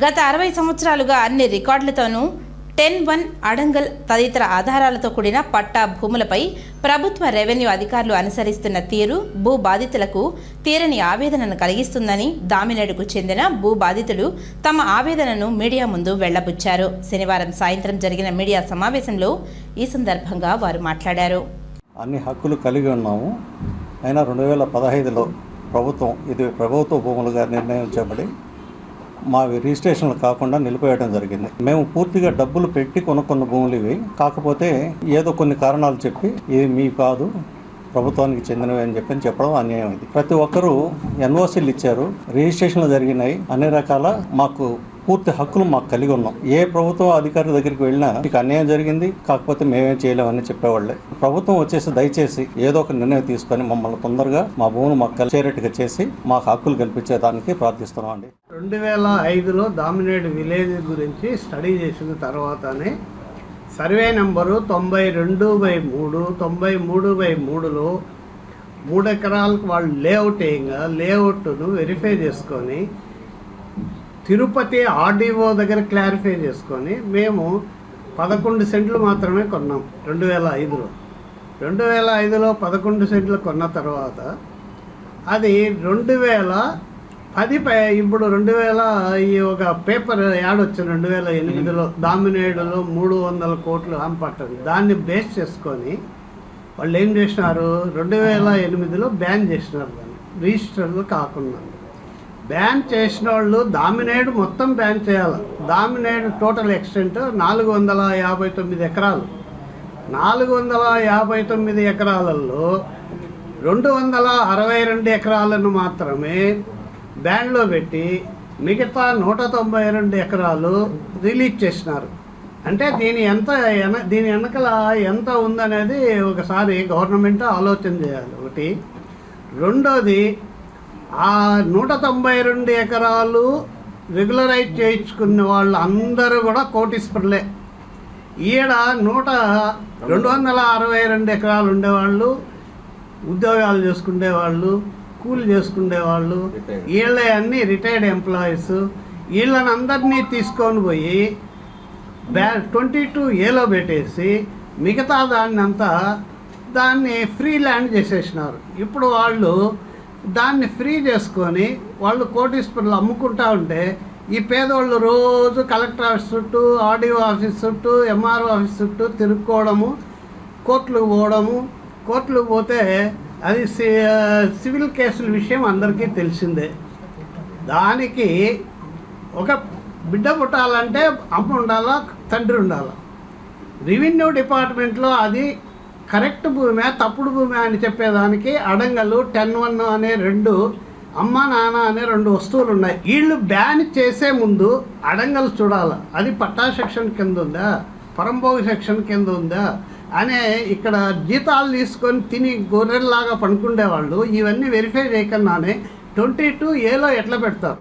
గత అరవై సంవత్సరాలుగా అన్ని రికార్డులతోనూ టెన్ వన్ అడంగల్ తదితర ఆధారాలతో కూడిన పట్టా భూములపై ప్రభుత్వ రెవెన్యూ అధికారులు అనుసరిస్తున్న తీరు భూ బాధితులకు తీరని ఆవేదనను కలిగిస్తుందని దామినేడుకు చెందిన భూ బాధితులు తమ ఆవేదనను మీడియా ముందు వెళ్ళబుచ్చారు. శనివారం సాయంత్రం జరిగిన మీడియా సమావేశంలో ఈ సందర్భంగా వారు మాట్లాడారు. అన్ని హక్కులు కలిగి ఉన్నాము. అయినా రెండు వేల పదహైదులో ప్రభుత్వం ఇది ప్రభుత్వ భూములుగా నిర్ణయించబడి మావి రిజిస్ట్రేషన్లు కాకుండా నిలిపేయడం జరిగింది. మేము పూర్తిగా డబ్బులు పెట్టి కొనుక్కున్న భూములు ఇవి. కాకపోతే ఏదో కొన్ని కారణాలు చెప్పి ఇది మీ కాదు ప్రభుత్వానికి చెందినవి అని చెప్పి చెప్పడం అన్యాయం ఇది. ప్రతి ఒక్కరూ ఎన్ఓసీలు ఇచ్చారు రిజిస్ట్రేషన్లు జరిగినాయి అన్ని రకాల మాకు పూర్తి హక్కులు మాకు కలిగి ఉన్నాం. ఏ ప్రభుత్వ అధికారి దగ్గరికి వెళ్ళినా మీకు అన్యాయం జరిగింది కాకపోతే మేమేం చేయలేమని చెప్పేవాళ్ళే. ప్రభుత్వం వచ్చేసి దయచేసి ఏదో ఒక నిర్ణయం తీసుకొని మమ్మల్ని తొందరగా మా భూమిని మాకు కలిసేటట్టుగా చేసి మాకు హక్కులు కల్పించేదానికి ప్రార్థిస్తున్నాం అండి రెండు వేల ఐదులో దామినేట్ విలేజ్ గురించి స్టడీ చేసిన తర్వాతనే సర్వే నెంబరు తొంభై రెండు బై మూడు తొంభై మూడు బై మూడులో మూడు ఎకరాలకు వాళ్ళు లేఅవుట్ వేయంగా లేఅవుట్ను వెరిఫై చేసుకొని తిరుపతి ఆర్డీఓ దగ్గర క్లారిఫై చేసుకొని మేము పదకొండు సెంట్లు మాత్రమే కొన్నాం రెండు వేల ఐదులో. రెండు వేల ఐదులో పదకొండు సెంట్లు కొన్న తర్వాత అది రెండు వేల పది పై ఇప్పుడు రెండు వేల ఈ ఒక పేపర్ యాడ్ వచ్చింది రెండు వేల ఎనిమిదిలో. దామినేడులో మూడు వందల కోట్లు హంపట్టది దాన్ని బేస్ చేసుకొని వాళ్ళు ఏం చేసినారు? రెండు వేల ఎనిమిదిలో బ్యాన్ చేసినారు దాన్ని. రిజిస్టర్లు కాకుండా. బ్యాన్ చేసిన వాళ్ళు దామినేడు మొత్తం బ్యాన్ చేయాలి. దామినేడు టోటల్ ఎక్స్టెంట్ నాలుగు వందల యాభై తొమ్మిది ఎకరాలు. నాలుగు వందల యాభై తొమ్మిది ఎకరాలలో రెండు వందల అరవై రెండు ఎకరాలను మాత్రమే బ్యాండ్లో పెట్టి మిగతా నూట తొంభై రెండు ఎకరాలు రిలీజ్ చేసినారు. అంటే దీని ఎంత ఎన- దీని వెనకల ఎంత ఉందనేది ఒకసారి గవర్నమెంట్ ఆలోచన చేయాలి. ఒకటి. రెండోది ఆ నూట తొంభై రెండు ఎకరాలు రెగ్యులరైజ్ చేయించుకున్న వాళ్ళు అందరూ కూడా కోటీశ్వరులే. ఈడ నూట రెండు వందల అరవై రెండు ఎకరాలు ఉండేవాళ్ళు ఉద్యోగాలు చేసుకునేవాళ్ళు కూలి చేసుకునేవాళ్ళు వీళ్ళ అన్ని రిటైర్డ్ ఎంప్లాయీస్ వీళ్ళని అందరినీ తీసుకొని పోయి బ్యా ట్వంటీ టూ ఏలో పెట్టేసి మిగతా దాన్ని అంతా దాన్ని ఫ్రీ ల్యాండ్ చేసేసినారు. ఇప్పుడు వాళ్ళు దాన్ని ఫ్రీ చేసుకొని వాళ్ళు కోటీశ్వరులు అమ్ముకుంటా ఉంటే ఈ పేదవాళ్ళు రోజు కలెక్టర్ ఆఫీస్ చుట్టూ ఆర్డీఓ ఆఫీస్ చుట్టూ ఎంఆర్ఓ ఆఫీస్ చుట్టూ తిరుక్కోవడము కోర్టులకు పోవడము కోర్టులకు పోతే అది సి- సివిల్ కేసుల విషయం అందరికీ తెలిసిందే. దానికి ఒక బిడ్డ పుట్టాలంటే అమ్మ ఉండాలా తండ్రి ఉండాలా? రెవెన్యూ డిపార్ట్మెంట్లో అది కరెక్ట్ భూమే తప్పుడు భూమే అని చెప్పేదానికి అడంగలు టెన్ వన్ అనే రెండు అమ్మ నాన్న అనే రెండు వస్తువులు ఉన్నాయి. వీళ్ళు బ్యాన్ చేసే ముందు అడంగలు చూడాలి. అది పట్టా సెక్షన్ కింద ఉందా? పరంభోగ సెక్షన్ కింద ఉందా? అనే ఇక్కడ జీతాలు తీసుకొని తిని గొర్రెల్లాగా పండుకుండేవాళ్ళు. ఇవన్నీ వెరిఫై చేయకుండానే ట్వంటీ టూ ఏలో ఎట్లా పెడతారు?